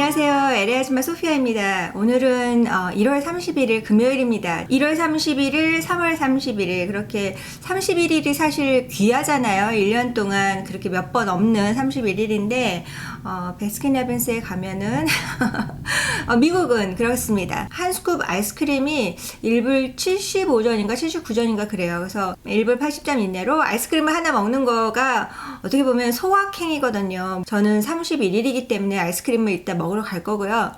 안녕하세요. LA 아줌마 소피아입니다. 오늘은 어, 1월 31일 금요일입니다. 1월 31일, 3월 31일 그렇게 31일이 사실 귀하잖아요. 1년 동안 그렇게 몇 번 없는 31일인데 어, 베스킨라빈스에 가면은 어, 미국은 그렇습니다. 한 스쿱 아이스크림이 1불 75전인가 79전인가 그래요. 그래서 1불 80점 이내로 아이스크림을 하나 먹는 거가 어떻게 보면 소확행이거든요. 저는 31일이기 때문에 아이스크림을 일단 먹 으러 갈 거고요.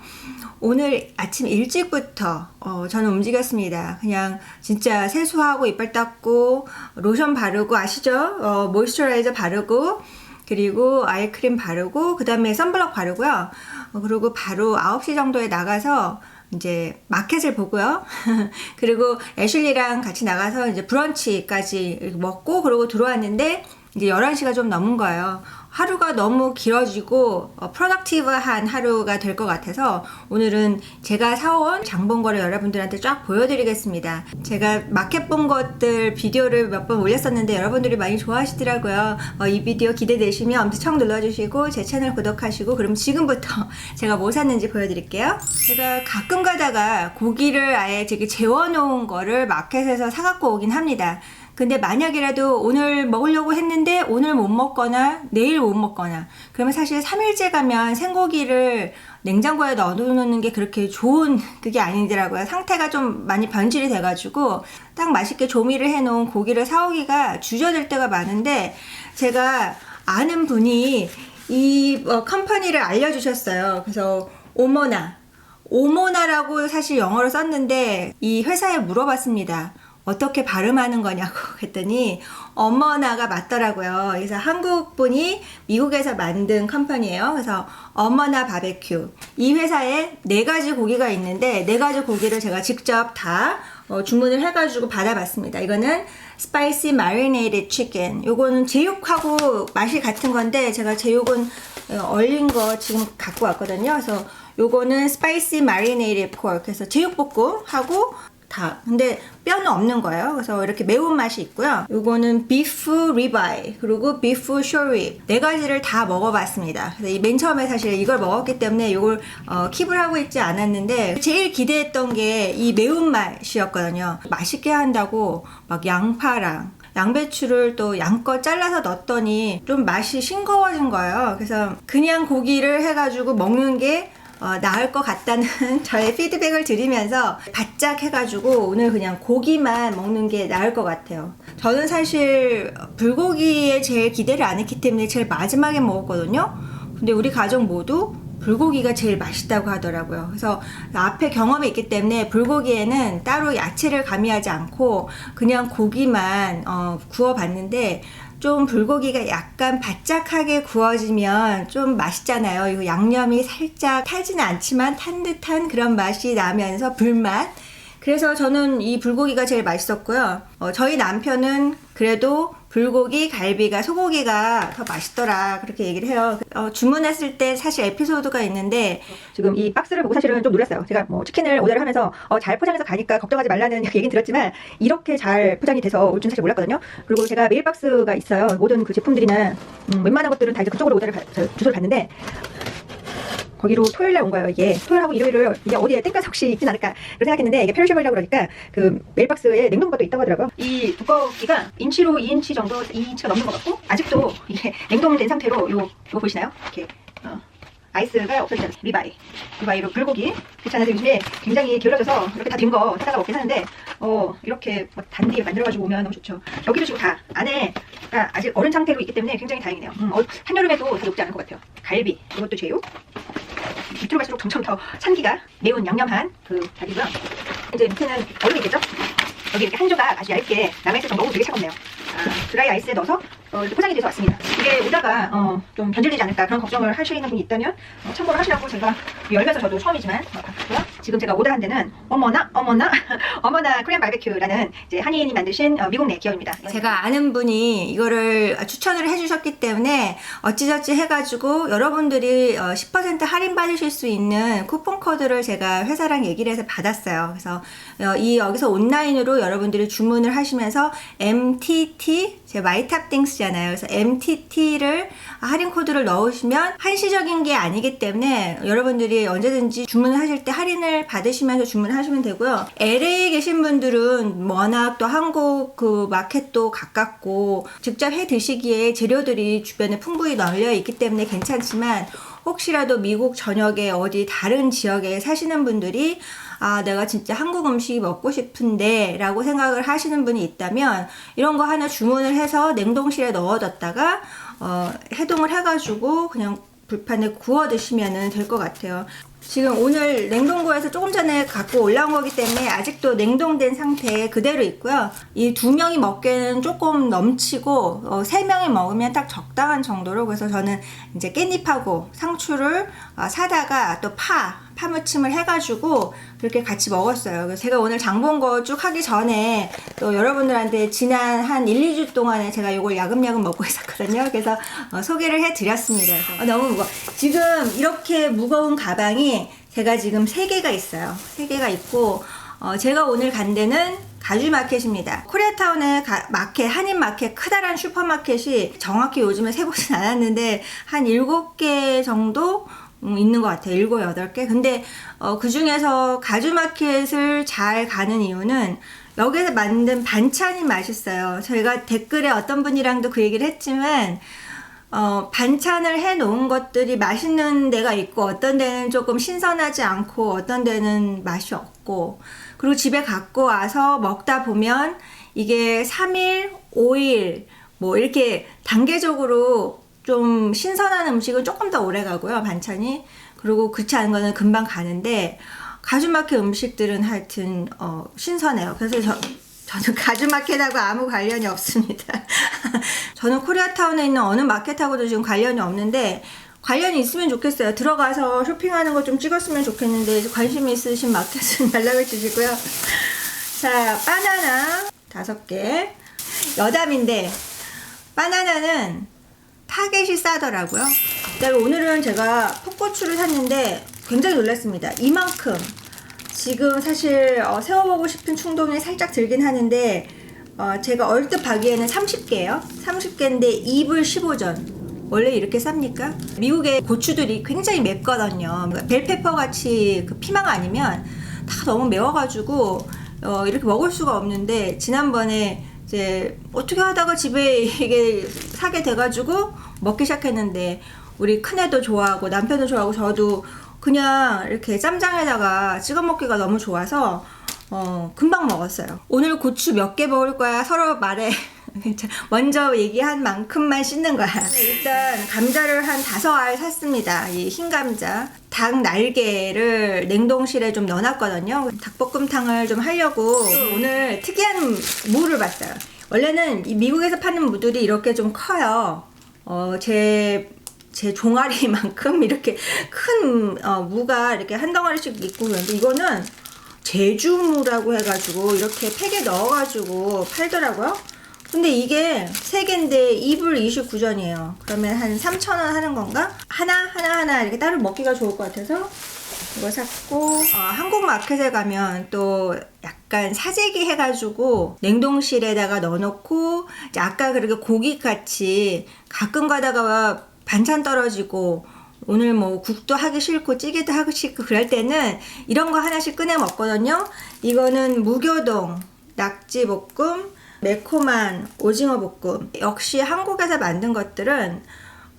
오늘 아침 일찍부터 어, 저는 움직였습니다. 그냥 진짜 세수하고 이빨 닦고 로션 바르고 아시죠? 어, 모이스처라이저 바르고 그리고 아이크림 바르고 그 다음에 선블럭 바르고요. 어, 그리고 바로 9시 정도에 나가서 이제 마켓을 보고요. 그리고 애슐리랑 같이 나가서 이제 브런치까지 먹고 그러고 들어왔는데 이제 11시가 좀 넘은 거예요. 하루가 너무 길어지고 어, 프로덕티브한 하루가 될 것 같아서 오늘은 제가 사온 장본 거를 여러분들한테 쫙 보여드리겠습니다. 제가 마켓 본 것들 비디오를 몇 번 올렸었는데 여러분들이 많이 좋아하시더라고요. 어, 이 비디오 기대되시면 엄청 눌러주시고 제 채널 구독하시고 그럼 지금부터 제가 뭐 샀는지 보여드릴게요. 제가 가끔 가다가 고기를 아예 재워놓은 거를 마켓에서 사갖고 오긴 합니다. 근데 만약이라도 오늘 먹으려고 했는데 오늘 못 먹거나 내일 못 먹거나 그러면 사실 3일째 가면 생고기를 냉장고에 넣어놓는 게 그렇게 좋은 그게 아니더라고요. 상태가 좀 많이 변질이 돼가지고 딱 맛있게 조미를 해놓은 고기를 사오기가 주저될 때가 많은데 제가 아는 분이 이 어, 컴퍼니를 알려주셨어요. 그래서 오모나 오모나라고 사실 영어로 썼는데 이 회사에 물어봤습니다. 어떻게 발음하는 거냐고 했더니 어머나가 맞더라고요. 그래서 한국 분이 미국에서 만든 컴퍼니예요. 그래서 어머나 바베큐. 이 회사에 네 가지 고기가 있는데 네 가지 고기를 제가 직접 다 어, 주문을 해가지고 받아봤습니다. 이거는 스파이시 마리네이드 치킨. 요거는 제육하고 맛이 같은 건데 제가 제육은 어, 얼린 거 지금 갖고 왔거든요. 그래서 요거는 스파이시 마리네이드 포크. 그래서 제육볶음하고 다. 근데 뼈는 없는 거예요. 그래서 이렇게 매운맛이 있고요. 요거는 비프 리바이 그리고 비프 쇼리 네 가지를 다 먹어봤습니다. 그래서 이맨 처음에 사실 이걸 먹었기 때문에 이걸 어, 킵을 하고 있지 않았는데 제일 기대했던 게 이 매운맛이었거든요. 맛있게 한다고 막 양파랑 양배추를 또 양껏 잘라서 넣었더니 좀 맛이 싱거워진 거예요. 그래서 그냥 고기를 해가지고 먹는 게 어, 나을 것 같다는 저의 피드백을 드리면서 바짝 해가지고 오늘 그냥 고기만 먹는 게 나을 것 같아요. 저는 사실 불고기에 제일 기대를 안 했기 때문에 제일 마지막에 먹었거든요. 근데 우리 가족 모두 불고기가 제일 맛있다고 하더라고요. 그래서 앞에 경험이 있기 때문에 불고기에는 따로 야채를 가미하지 않고 그냥 고기만 어, 구워봤는데 좀 불고기가 약간 바짝하게 구워지면 좀 맛있잖아요. 이거 양념이 살짝 타지는 않지만 탄 듯한 그런 맛이 나면서 불맛. 그래서 저는 이 불고기가 제일 맛있었고요. 어, 저희 남편은 그래도 불고기, 갈비가 소고기가 더 맛있더라 그렇게 얘기를 해요. 어, 주문했을 때 사실 에피소드가 있는데 지금 이 박스를 보고 사실은 좀 놀랐어요. 제가 뭐 치킨을 오더를 하면서 어, 잘 포장해서 가니까 걱정하지 말라는 얘기는 들었지만 이렇게 잘 포장이 돼서 올 줄 사실 몰랐거든요. 그리고 제가 메일 박스가 있어요. 모든 그 제품들이나 음, 웬만한 것들은 다 이제 그쪽으로 오더를 가- 저, 주소를 받는데 거기로 토요일 날 온 거예요, 이게. 토요일하고 일요일을 이게 어디에 땡볕 혹시 있진 않을까 그렇게 생각했는데 이게 페르셔블이라고 그러니까 그 메일박스에 냉동고가 또 있다고 하더라고요. 이 두꺼기가 인치로 2인치 정도, 2인치가 넘는 것 같고 아직도 이게 냉동된 상태로 요, 요 보이시나요? 이렇게 어, 아이스가 않습니다. 리바이. 리바이로 불고기. 그렇잖아요. 요즘에 굉장히 기울어져서 이렇게 다 된 거 사다가 먹긴 하는데 어 이렇게 뭐 단디 만들어가지고 오면 너무 좋죠. 여기도 지금 다 안에 가 아직 어른 상태로 있기 때문에 굉장히 다행이네요. 음, 어, 한여름에도 다 녹지 않을 것 같아요. 갈비. 이것도 제육. 밑으로 갈수록 점점 더 산기가 매운 양념한 그 닭이고요. 이제 밑에는 얼음이 있겠죠? 여기 이렇게 한 조각 아주 얇게 남아있을 정도로 되게 차갑네요. 아, 드라이 아이스에 넣어서 어, 포장이 돼서 왔습니다. 이게 오다가 어, 좀 변질되지 않을까 그런 걱정을 하시는 분이 있다면 어, 참고를 하시라고 제가 열면서 저도 처음이지만 어, 바꿨고요. 지금 제가 오더한 데는 어머나 어머나 어머나 코리안 바베큐라는 이제 한의인이 만드신 어, 미국 내 기업입니다. 제가 아는 분이 이거를 추천을 해주셨기 때문에 어찌저찌 해가지고 여러분들이 어, 10% 할인 받으실 수 있는 쿠폰 코드를 제가 회사랑 얘기를 해서 받았어요. 그래서 어, 이 여기서 온라인으로 여러분들이 주문을 하시면서 MTT 제 마이탑 띵스 많으시잖아요. 그래서 MTT를 할인 코드를 넣으시면 한시적인 게 아니기 때문에 여러분들이 언제든지 주문하실 때 할인을 받으시면서 주문하시면 되고요. LA에 계신 분들은 워낙 또 한국 그 마켓도 가깝고 직접 해 드시기에 재료들이 주변에 풍부히 널려 있기 때문에 괜찮지만 혹시라도 미국 전역에 어디 다른 지역에 사시는 분들이 아, 내가 진짜 한국 음식이 먹고 싶은데 라고 생각을 하시는 분이 있다면 이런 거 하나 주문을 해서 냉동실에 넣어뒀다가 어, 해동을 해가지고 그냥 불판에 구워 드시면 될 것 같아요. 지금 오늘 냉동고에서 조금 전에 갖고 올라온 거기 때문에 아직도 냉동된 상태 그대로 있고요. 이 두 명이 먹기에는 조금 넘치고 어, 세 명이 먹으면 딱 적당한 정도로 그래서 저는 이제 깻잎하고 상추를 어, 사다가 또 파, 파무침을 해가지고 그렇게 같이 먹었어요. 제가 오늘 장본 거 쭉 하기 전에 또 여러분들한테 지난 한 1, 2주 동안에 제가 이걸 야금야금 먹고 있었거든요. 그래서 어, 소개를 해드렸습니다. 어, 너무 무거워. 지금 이렇게 무거운 가방이 제가 지금 3개가 있어요. 3개가 있고 어, 제가 오늘 간 데는 가주 마켓입니다. 코리아타운의 가- 마켓, 한인 마켓, 크다란 슈퍼마켓이 정확히 요즘에 세보진 않았는데 한 7개 정도 음, 있는 것 같아요. 7, 8개. 근데 어, 그 중에서 가주 마켓을 잘 가는 이유는 여기서 만든 반찬이 맛있어요. 저희가 댓글에 어떤 분이랑도 그 얘기를 했지만 어, 반찬을 해 놓은 것들이 맛있는 데가 있고 어떤 데는 조금 신선하지 않고 어떤 데는 맛이 없고 그리고 집에 갖고 와서 먹다 보면 이게 3일, 5일 뭐 이렇게 단계적으로 좀 신선한 음식은 조금 더 오래 가고요 반찬이 그리고 그렇지 않은 거는 금방 가는데 가주마켓 음식들은 하여튼 어, 신선해요 그래서 저, 저는 가주마켓하고 아무 관련이 없습니다. 저는 코리아타운에 있는 어느 마켓하고도 지금 관련이 없는데 관련이 있으면 좋겠어요. 들어가서 쇼핑하는 거 좀 찍었으면 좋겠는데 관심 있으신 마켓은 연락을 주시고요. 자, 바나나 다섯 개. 여담인데 바나나는 타겟이 싸더라고요. 그다음에 오늘은 제가 풋고추를 샀는데 굉장히 놀랐습니다. 이만큼 지금 사실 어, 세워보고 싶은 충동이 살짝 들긴 하는데 어, 제가 얼뜻 봐기에는 30개예요. 30개인데 2불 15전. 원래 이렇게 쌉니까? 미국의 고추들이 굉장히 맵거든요. 그러니까 벨페퍼 같이 그 피망 아니면 다 너무 매워가지고 어, 이렇게 먹을 수가 없는데 지난번에 이제 어떻게 하다가 집에 이게 사게 돼가지고 먹기 시작했는데 우리 큰애도 좋아하고 남편도 좋아하고 저도 그냥 이렇게 쌈장에다가 찍어 먹기가 너무 좋아서 어, 금방 먹었어요. 오늘 고추 몇 개 먹을 거야 서로 말해. 먼저 얘기한 만큼만 씻는 거야. 일단 감자를 한 다섯 알 샀습니다. 이 흰 감자. 닭 날개를 냉동실에 좀 넣어놨거든요. 닭볶음탕을 좀 하려고 오늘 특이한 무를 봤어요. 원래는 이 미국에서 파는 무들이 이렇게 좀 커요. 어, 제, 제 종아리만큼 이렇게 큰 어, 무가 이렇게 한 덩어리씩 있고 그런데 이거는 제주무라고 해가지고 이렇게 팩에 넣어가지고 팔더라고요. 근데 이게 3개인데 2불 29전이에요. 그러면 한 3,000원 하는 건가? 하나, 하나, 하나 이렇게 따로 먹기가 좋을 것 같아서 이거 샀고, 어, 한국 마켓에 가면 또 약간 사재기 해가지고 냉동실에다가 넣어놓고, 아까 그렇게 고기 같이 가끔 가다가 반찬 떨어지고, 오늘 뭐 국도 하기 싫고 찌개도 하기 싫고 그럴 때는 이런 거 하나씩 꺼내 먹거든요. 이거는 무교동 낙지 볶음, 매콤한 오징어 볶음. 역시 한국에서 만든 것들은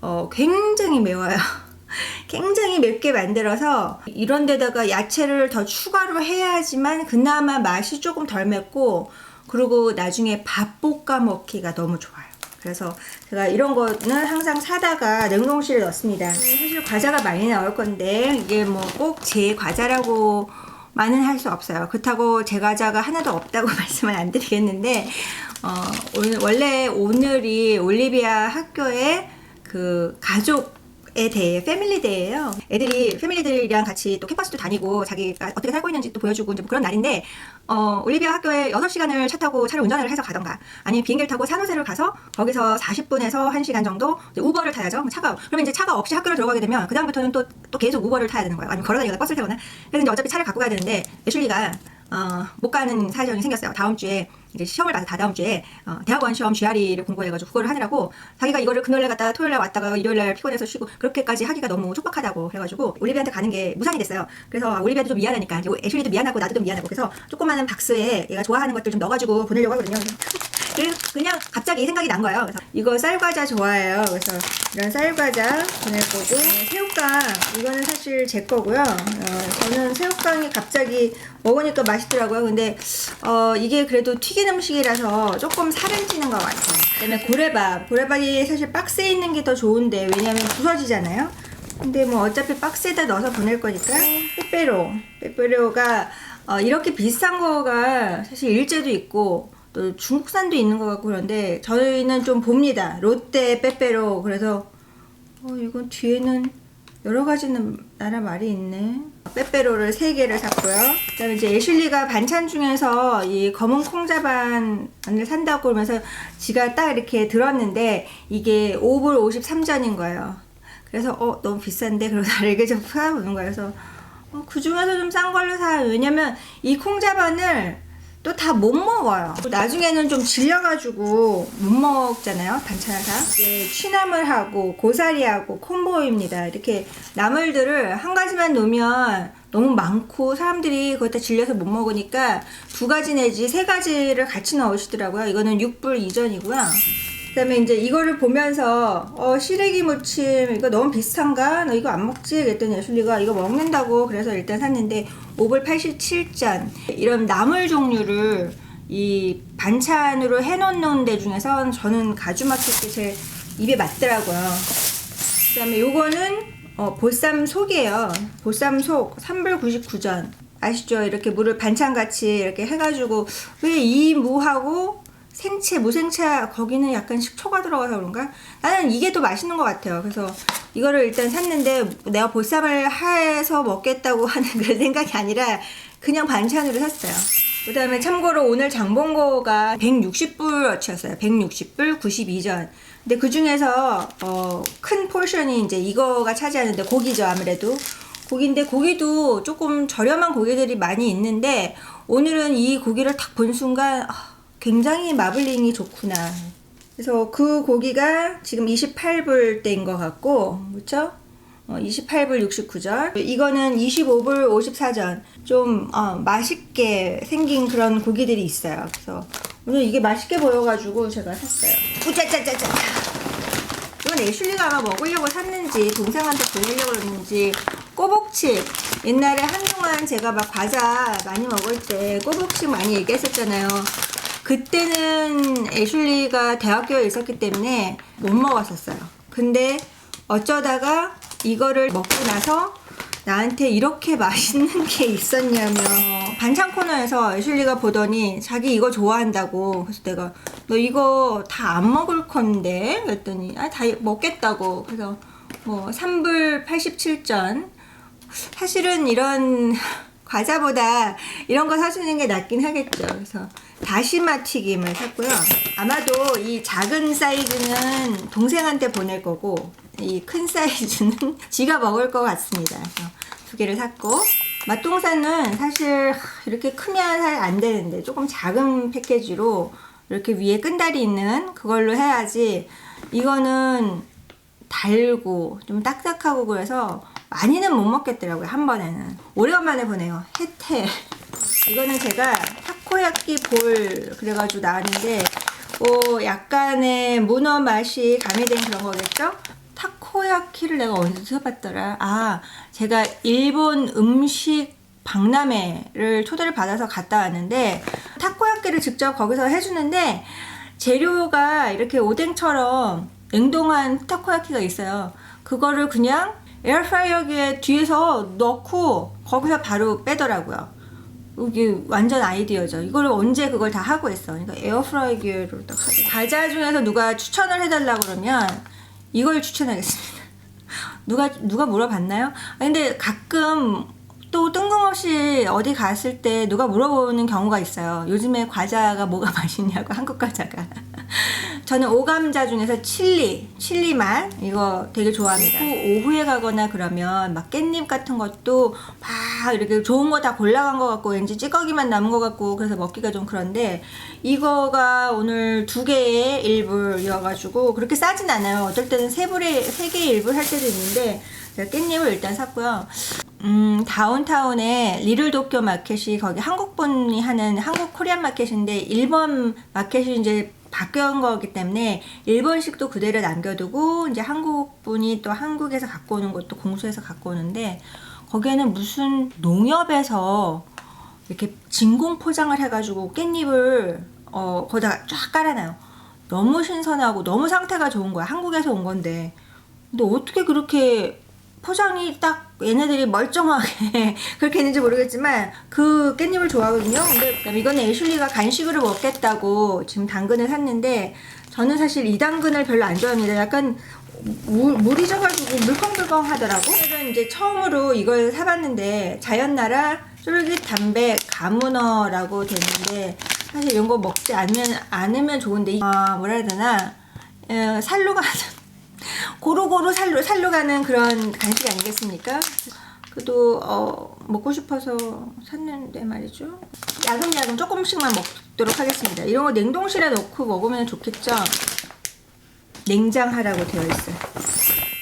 어, 굉장히 매워요. 굉장히 맵게 만들어서 이런 데다가 야채를 더 추가로 해야지만 그나마 맛이 조금 덜 맵고 그리고 나중에 밥 볶아 먹기가 너무 좋아요. 그래서 제가 이런 거는 항상 사다가 냉동실에 넣습니다. 사실 과자가 많이 나올 건데 이게 뭐 꼭 제 과자라고 많은 할 수 없어요. 그렇다고 제 과자가 하나도 없다고 말씀은 안 드리겠는데 어, 오늘 원래 오늘이 올리비아 학교에 그 가족 에 대해 패밀리 데이예요. 애들이 패밀리들이랑 같이 또 캠퍼스도 다니고 자기가 어떻게 살고 있는지 또 보여주고 이제 뭐 그런 날인데 어, 올리비아 학교에 6시간을 차 타고 차를 운전을 해서 가던가 아니면 비행기를 타고 산호세를 가서 거기서 40분에서 1시간 정도 이제 우버를 타야죠. 차가 그러면 이제 차가 없이 학교를 들어가게 되면 그 다음부터는 또, 또 계속 우버를 타야 되는 거예요. 아니면 걸어 다니거나 버스를 타거나 그래서 이제 어차피 차를 갖고 가야 되는데 애슐리가 어, 못 가는 사정이 생겼어요. 다음 주에 이제 시험을 봐서 다 다음 주에 어, 대학원 시험 GRE를 공부해가지고 그거를 하느라고 자기가 이거를 금요일날 갔다가 토요일날 왔다가 일요일날 피곤해서 쉬고 그렇게까지 하기가 너무 촉박하다고 그래가지고 올리비아한테 가는 게 무산이 됐어요. 그래서 올리비아도 좀 미안하니까 애슐리도 미안하고 나도 좀 미안하고 그래서 조그마한 박스에 얘가 좋아하는 것들 좀 넣어가지고 보내려고 하거든요. 그냥 갑자기 생각이 난 거예요. 그래서 이거 쌀과자 좋아해요. 그래서 이런 쌀과자 보낼 거고 새우깡 이거는 사실 제 거고요. 어, 저는 새우깡이 갑자기 먹으니까 맛있더라고요. 근데 어, 이게 그래도 튀긴 음식이라서 조금 살은 찌는 것 같아요. 그다음에 고래밥. 고래밥이 사실 박스에 있는 게 더 좋은데 왜냐면 부서지잖아요. 근데 뭐 어차피 박스에다 넣어서 보낼 거니까 빼빼로. 빼빼로가 어, 이렇게 비싼 거가 사실 일제도 있고 또 중국산도 있는 것 같고 그런데 저희는 좀 봅니다. 롯데 빼빼로. 그래서 어, 이건 뒤에는 여러 가지는 나라 말이 있네. 빼빼로를 3개를 샀고요. 그 다음에 이제 애슐리가 반찬 중에서 이 검은 콩자반을 산다고 그러면서 지가 딱 이렇게 들었는데 이게 5불 53전인 거예요. 그래서 어 너무 비싼데 그러고 다르게 좀 사보는 거예요. 그래서 어, 그 중에서 좀 싼 걸로 사요. 왜냐면 이 콩자반을 또 다 못 먹어요. 나중에는 좀 질려가지고 못 먹잖아요. 반찬을 다. 이제 취나물하고 고사리하고 콤보입니다. 이렇게 나물들을 한 가지만 놓으면 너무 많고 사람들이 그것 다 질려서 못 먹으니까 두 가지 내지 세 가지를 같이 넣으시더라고요. 이거는 6불 이전이고요. 그다음에 이제 이거를 보면서 어 시래기 무침 이거 너무 비슷한가? 너 이거 안 먹지? 그랬더니 예술이가 이거 먹는다고 그래서 일단 샀는데 5불 87전 이런 나물 종류를 이 반찬으로 해놓는 데 중에서 저는 가주마켓이 제 입에 맞더라고요. 그다음에 요거는 어, 보쌈 속이에요. 보쌈 속 3불 99전. 아시죠? 이렇게 물을 반찬같이 이렇게 해가지고 왜 이 무하고 생채, 무생채 거기는 약간 식초가 들어가서 그런가? 나는 이게 더 맛있는 것 같아요. 그래서 이거를 일단 샀는데 내가 보쌈을 해서 먹겠다고 하는 그런 생각이 아니라 그냥 반찬으로 샀어요. 그 다음에 참고로 오늘 장본거가 160불어치였어요. 160불 92전. 근데 그 중에서 어, 큰 포션이 이제 이거가 차지하는데 고기죠 아무래도. 고기인데 고기도 조금 저렴한 고기들이 많이 있는데 오늘은 이 고기를 딱 본 순간 아, 굉장히 마블링이 좋구나. 그래서 그 고기가 지금 28불대인 것 같고, 그렇죠? 어, 28불 69전. 이거는 25불 54전. 좀 어, 맛있게 생긴 그런 고기들이 있어요. 그래서 오늘 이게 맛있게 보여가지고 제가 샀어요. 우짜짜짜짜. 이건 애슐리가 아마 먹으려고 샀는지 동생한테 보내려고 그랬는지 꼬북칩 옛날에 한동안 제가 막 과자 많이 먹을 때 꼬북칩 많이 얘기했었잖아요 그때는 애슐리가 대학교에 있었기 때문에 못 먹었었어요. 근데 어쩌다가 이거를 먹고 나서 나한테 이렇게 맛있는 게 있었냐며. 반찬 코너에서 애슐리가 보더니 자기 이거 좋아한다고. 그래서 내가 너 이거 다 안 먹을 건데? 그랬더니 아 다 먹겠다고. 그래서 뭐 3불 87전. 사실은 이런 과자보다 이런 거 사주는 게 낫긴 하겠죠 그래서 다시마 튀김을 샀고요 아마도 이 작은 사이즈는 동생한테 보낼 거고 이 큰 사이즈는 지가 먹을 것 같습니다. 그래서 두 개를 샀고 맛동산은 사실 이렇게 크면 잘 안 되는데 조금 작은 패키지로 이렇게 위에 끈다리 있는 그걸로 해야지 이거는 달고 좀 딱딱하고 그래서 많이는 못 먹겠더라고요 한 번에는 오래간만에 보네요 혜태 이거는 제가 타코야끼 볼 그래가지고 나왔는데 어, 약간의 문어 맛이 가미된 그런 거겠죠? 타코야키를 내가 어디서 봤더라? 아, 제가 일본 음식 박람회를 초대를 받아서 갔다 왔는데 타코야키를 직접 거기서 해주는데 재료가 이렇게 오뎅처럼 냉동한 타코야키가 있어요. 그거를 그냥 에어프라이어기에 뒤에서 넣고 거기서 바로 빼더라고요. 이게 완전 아이디어죠. 이걸 언제 그걸 다 하고 있어. 그러니까 에어프라이기로 딱. 과자 중에서 누가 추천을 해달라 그러면 이걸 추천하겠습니다. 누가 누가 물어봤나요? 아, 근데 가끔 또 뜬금없이 어디 갔을 때 누가 물어보는 경우가 있어요. 요즘에 과자가 뭐가 맛있냐고 한국 과자가. 저는 오감자 중에서 칠리, 칠리 맛 이거 되게 좋아합니다. 오후에 가거나 그러면 막 깻잎 같은 것도 막 이렇게 좋은 거 다 골라간 것 같고 왠지 찌꺼기만 남은 것 같고 그래서 먹기가 좀 그런데 이거가 오늘 두 개의 일불이어가지고 그렇게 싸진 않아요. 어떨 때는 세 불에 세 개의 일불 할 때도 있는데 제가 깻잎을 일단 샀고요. 음, 다운타운에 리를 도쿄 마켓이 거기 한국 분이 하는 한국 코리안 마켓인데 일본 마켓이 이제 바뀐 거기 때문에 일본식도 그대로 남겨두고 이제 한국 분이 또 한국에서 갖고 오는 것도 공수해서 갖고 오는데 거기에는 무슨 농협에서 이렇게 진공 포장을 해가지고 깻잎을 어 거기다 쫙 깔아놔요. 너무 신선하고 너무 상태가 좋은 거야. 한국에서 온 건데. 근데 어떻게 그렇게 포장이 딱 얘네들이 멀쩡하게 그렇게 했는지 모르겠지만 그 깻잎을 좋아하거든요. 근데 그다음에 이거는 애슐리가 간식으로 먹겠다고 지금 당근을 샀는데 저는 사실 이 당근을 별로 안 좋아합니다. 약간 물, 물이 져가지고 물컹물컹 하더라고. 오늘은 이제 처음으로 이걸 사봤는데 자연나라 쫄깃 담백 가문어라고 되는데 사실 이런 거 먹지 않으면, 않으면 좋은데 아 뭐라 해야 되나 에, 살로 가는 고루고루 살로 살로 가는 그런 간식 아니겠습니까? 그래도 어, 먹고 싶어서 샀는데 말이죠. 야금야금 조금씩만 먹도록 하겠습니다. 이런 거 냉동실에 넣고 먹으면 좋겠죠. 냉장하라고 되어 있어요.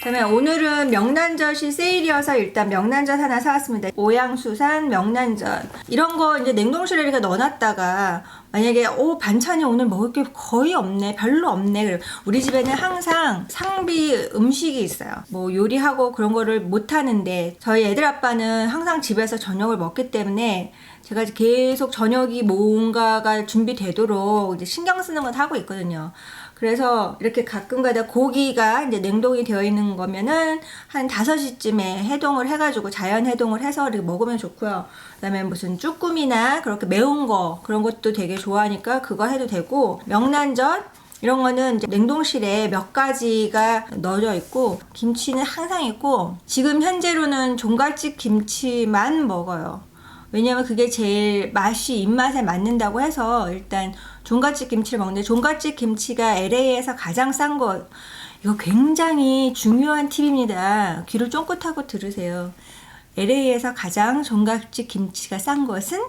그다음에 오늘은 명란젓이 세일이어서 일단 명란젓 하나 사왔습니다. 오양수산 명란젓 이런 거 이제 냉동실에 이렇게 넣어놨다가 만약에 오 반찬이 오늘 먹을 게 거의 없네 별로 없네 우리 집에는 항상 상비 음식이 있어요. 뭐 요리하고 그런 거를 못 하는데 저희 애들 아빠는 항상 집에서 저녁을 먹기 때문에 제가 계속 저녁이 뭔가가 준비되도록 이제 신경 쓰는 건 하고 있거든요. 그래서 이렇게 가끔가다 고기가 이제 냉동이 되어 있는 거면은 한 5시쯤에 해동을 해가지고 자연 해동을 해서 이렇게 먹으면 좋고요. 그 다음에 무슨 쭈꾸미나 그렇게 매운 거 그런 것도 되게 좋아하니까 그거 해도 되고 명란젓 이런 거는 냉동실에 몇 가지가 넣어져 있고 김치는 항상 있고 지금 현재로는 종갓집 김치만 먹어요. 왜냐면 그게 제일 맛이 입맛에 맞는다고 해서 일단 종갓집 김치를 먹는데 종갓집 김치가 LA에서 가장 싼거 이거 굉장히 중요한 팁입니다. 귀를 쫑긋하고 들으세요. LA에서 가장 종갓집 김치가 싼 것은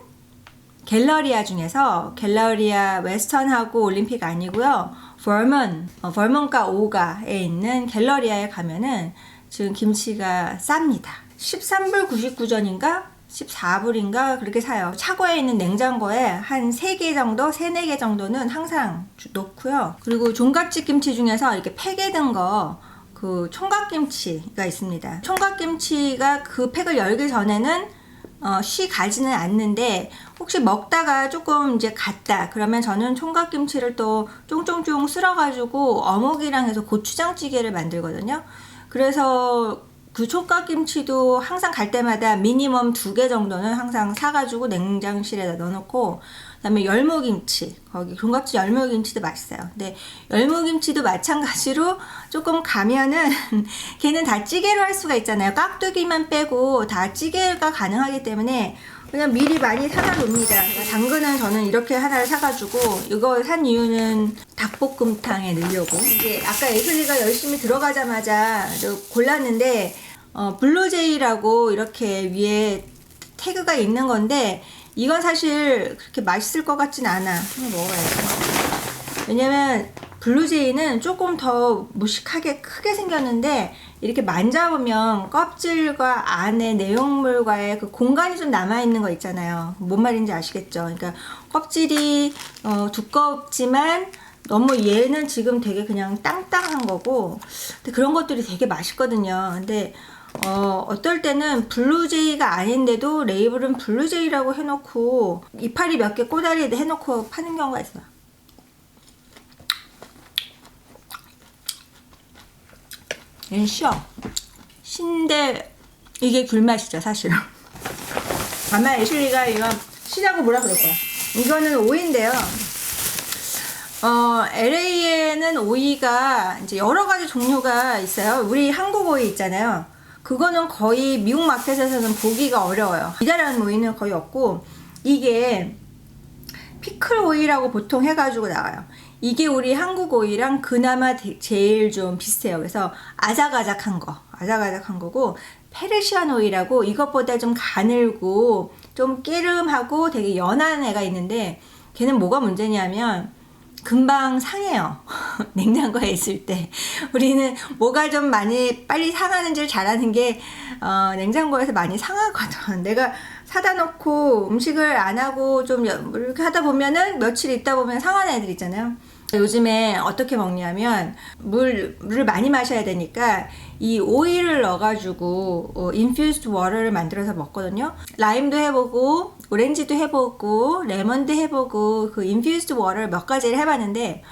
갤러리아 중에서 갤러리아 웨스턴하고 올림픽 아니고요. 벌먼, 어, 벌먼가 오가에 있는 갤러리아에 가면은 지금 김치가 쌉니다. 13불 99전인가? 14불인가 그렇게 사요. 차고에 있는 냉장고에 한 3개 정도, 3, 4개 정도는 항상 주- 넣고요. 그리고 종갓집 김치 중에서 이렇게 팩에 든 거, 그 총각김치가 있습니다. 총각김치가 그 팩을 열기 전에는 어, 쉬 가지는 않는데 혹시 먹다가 조금 이제 갔다 그러면 저는 총각김치를 또 쫑쫑쫑 쓸어가지고 어묵이랑 해서 고추장찌개를 만들거든요. 그래서 그 총각김치도 항상 갈 때마다 미니멈 두 개 정도는 항상 사가지고 냉장실에다 넣어놓고 그다음에 열무김치 거기 종갓집 열무김치도 맛있어요. 근데 열무김치도 마찬가지로 조금 가면은 걔는 다 찌개로 할 수가 있잖아요. 깍두기만 빼고 다 찌개가 가능하기 때문에 그냥 미리 많이 사다 놓습니다. 당근은 저는 이렇게 하나를 사가지고 이거 산 이유는 닭볶음탕에 넣으려고. 이제 아까 애슬리가 열심히 들어가자마자 골랐는데 어, 블루제이라고 이렇게 위에 태그가 있는 건데 이건 사실 그렇게 맛있을 것 같진 않아. 한번 먹어야지. 왜냐면 블루제이는 조금 더 무식하게 크게 생겼는데 이렇게 만져보면 껍질과 안에 내용물과의 그 공간이 좀 남아있는 거 있잖아요. 뭔 말인지 아시겠죠? 그러니까 껍질이 어, 두껍지만 너무 얘는 지금 되게 그냥 땅땅한 거고 근데 그런 것들이 되게 맛있거든요. 근데 어, 어떨 때는 블루제이가 아닌데도 레이블은 블루제이라고 해놓고 이파리 몇 개 꼬다리 해놓고 파는 경우가 있어요. 얘는 쉬어. 신데 이게 귤맛이죠 사실은. 아마 애슐리가 이거 시라고 뭐라 그럴 거야. 이거는 오이인데요. 어, LA에는 오이가 이제 여러 가지 종류가 있어요. 우리 한국 오이 있잖아요. 그거는 거의 미국 마켓에서는 보기가 어려워요. 기다라는 오이는 거의 없고, 이게 피클 오이라고 보통 해가지고 나와요. 이게 우리 한국 오이랑 그나마 대- 제일 좀 비슷해요. 그래서 아작아작한 거, 아작아작한 거고 페르시안 오이라고 이것보다 좀 가늘고 좀 깨름하고 되게 연한 애가 있는데 걔는 뭐가 문제냐면 금방 상해요. 냉장고에 있을 때. 우리는 뭐가 좀 많이 빨리 상하는지를 잘하는 게, 어, 냉장고에서 많이 상하거든. 내가 사다 놓고 음식을 안 하고 좀 여- 이렇게 하다 보면은 며칠 있다 보면 상하는 애들 있잖아요. 요즘에 어떻게 먹냐면 물, 물을 많이 마셔야 되니까 이 오일을 넣어가지고 어, 인퓨스드 워터를 만들어서 먹거든요. 라임도 해보고 오렌지도 해보고 레몬도 해보고 그 인퓨스드 워터를 몇 가지를 해봤는데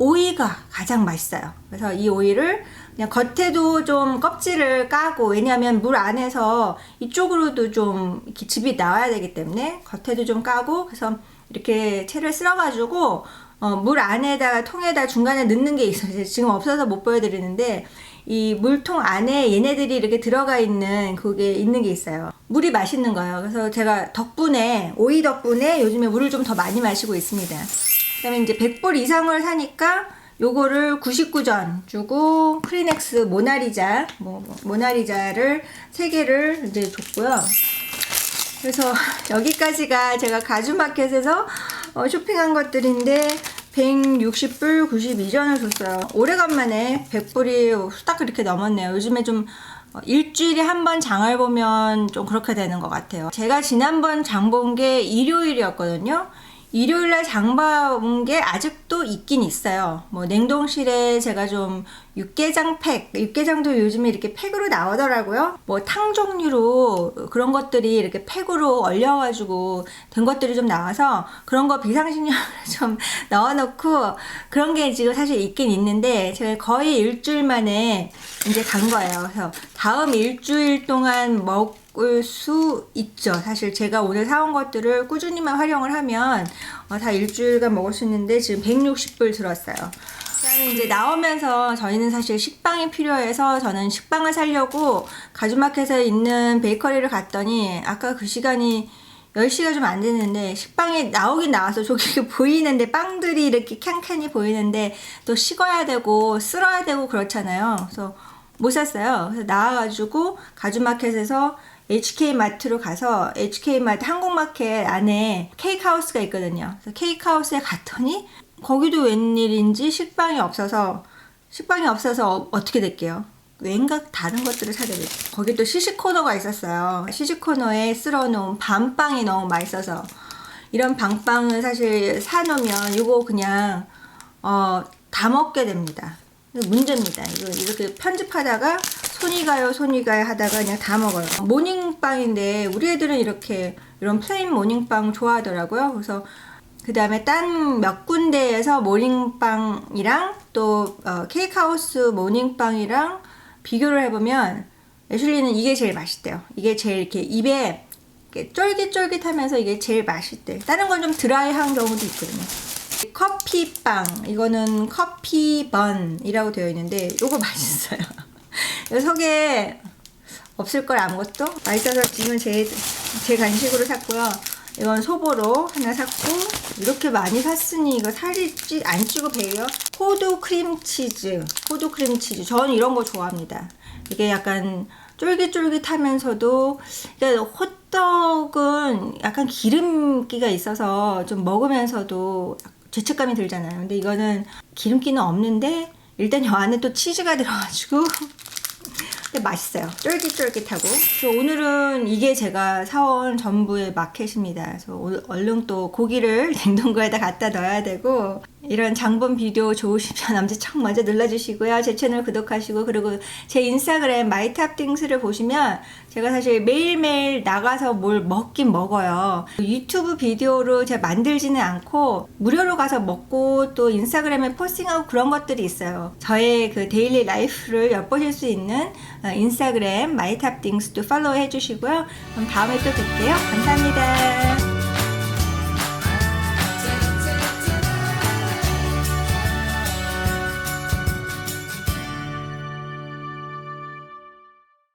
오이가 가장 맛있어요. 그래서 이 오이를 그냥 겉에도 좀 껍질을 까고 왜냐하면 물 안에서 이쪽으로도 좀 이렇게 즙이 나와야 되기 때문에 겉에도 좀 까고 그래서 이렇게 채를 쓸어가지고 어, 물 안에다가 통에다 중간에 넣는 게 있어요. 지금 없어서 못 보여드리는데 이 물통 안에 얘네들이 이렇게 들어가 있는 그게 있는 게 있어요. 물이 맛있는 거예요. 그래서 제가 덕분에 오이 덕분에 요즘에 물을 좀 더 많이 마시고 있습니다. 그다음에 이제 100불 이상을 사니까 요거를 99전 주고 크리넥스 모나리자 뭐 모나리자를 3개를 이제 줬고요. 그래서 여기까지가 제가 가주마켓에서 어, 쇼핑한 것들인데 160불 92전을 줬어요. 오래간만에 100불이 후딱 그렇게 넘었네요. 요즘에 좀 어, 일주일에 한 번 장을 보면 좀 그렇게 되는 것 같아요. 제가 지난번 장 본 게 일요일이었거든요. 일요일 날 장본게 아직도 있긴 있어요. 뭐 냉동실에 제가 좀 육개장 팩, 육개장도 요즘에 이렇게 팩으로 나오더라고요. 뭐 탕 종류로 그런 것들이 이렇게 팩으로 얼려가지고 된 것들이 좀 나와서 그런 거 비상식량을 좀 넣어놓고 그런 게 지금 사실 있긴 있는데 제가 거의 일주일 만에 이제 간 거예요. 그래서 다음 일주일 동안 먹 을수 있죠. 사실 제가 오늘 사온 것들을 꾸준히만 활용을 하면 어, 다 일주일간 먹을 수 있는데 지금 160불 들었어요. 그다음에 이제 나오면서 저희는 사실 식빵이 필요해서 저는 식빵을 사려고 가주마켓에 있는 베이커리를 갔더니 아까 그 시간이 10시가 좀 안 됐는데 식빵이 나오긴 나와서 저기 보이는데 빵들이 이렇게 캔캔이 보이는데 또 식어야 되고 쓸어야 되고 그렇잖아요. 그래서 못 샀어요. 그래서 나와가지고 가주마켓에서 HK 마트로 가서 HK 마트 한국마켓 안에 케이크 하우스가 있거든요. 그래서 케이크 하우스에 갔더니 거기도 웬일인지 식빵이 없어서 식빵이 없어서 어, 어떻게 될게요? 왠가 다른 것들을 사게 됐죠. 거기 또 시식 코너가 있었어요. 시식 코너에 쓸어놓은 밤빵이 너무 맛있어서 이런 밤빵을 사실 사놓으면 이거 그냥 어, 다 먹게 됩니다. 문제입니다. 이거 이렇게 편집하다가 손이 가요, 손이 가요 하다가 그냥 다 먹어요. 모닝빵인데 우리 애들은 이렇게 이런 플레인 모닝빵 좋아하더라고요. 그래서 그 다음에 딴 몇 군데에서 모닝빵이랑 또 어, 케이크하우스 모닝빵이랑 비교를 해보면 애슐리는 이게 제일 맛있대요. 이게 제일 이렇게 입에 이렇게 쫄깃쫄깃하면서 이게 제일 맛있대. 다른 건 좀 드라이한 경우도 있거든요. 커피빵 이거는 커피번이라고 되어 있는데 이거 맛있어요. 이 속에 없을 걸 아무것도 맛있어서 지금 제, 제 간식으로 샀고요. 이건 소보로 하나 샀고 이렇게 많이 샀으니 이거 살이 찌, 안 찌고 배요. 호두 크림치즈, 호두 크림치즈. 저는 이런 거 좋아합니다. 이게 약간 쫄깃쫄깃하면서도 그러니까 호떡은 약간 기름기가 있어서 좀 먹으면서도 죄책감이 들잖아요. 근데 이거는 기름기는 없는데 일단 이 안에 또 치즈가 들어가지고 근데 맛있어요. 쫄깃쫄깃하고. 그래서 오늘은 이게 제가 사온 전부의 마켓입니다. 그래서 얼른 또 고기를 냉동고에다 갖다 넣어야 되고 이런 장본 비디오 좋으시면 엄지척 먼저 눌러주시고요. 제 채널 구독하시고 그리고 제 인스타그램 마이탑띵스를 보시면 제가 사실 매일매일 나가서 뭘 먹긴 먹어요. 유튜브 비디오로 제가 만들지는 않고 무료로 가서 먹고 또 인스타그램에 포스팅하고 그런 것들이 있어요. 저의 그 데일리 라이프를 엿보실 수 있는 어, 인스타그램 마이탑띵스도 팔로우 해주시고요. 그럼 다음에 또 뵐게요. 감사합니다.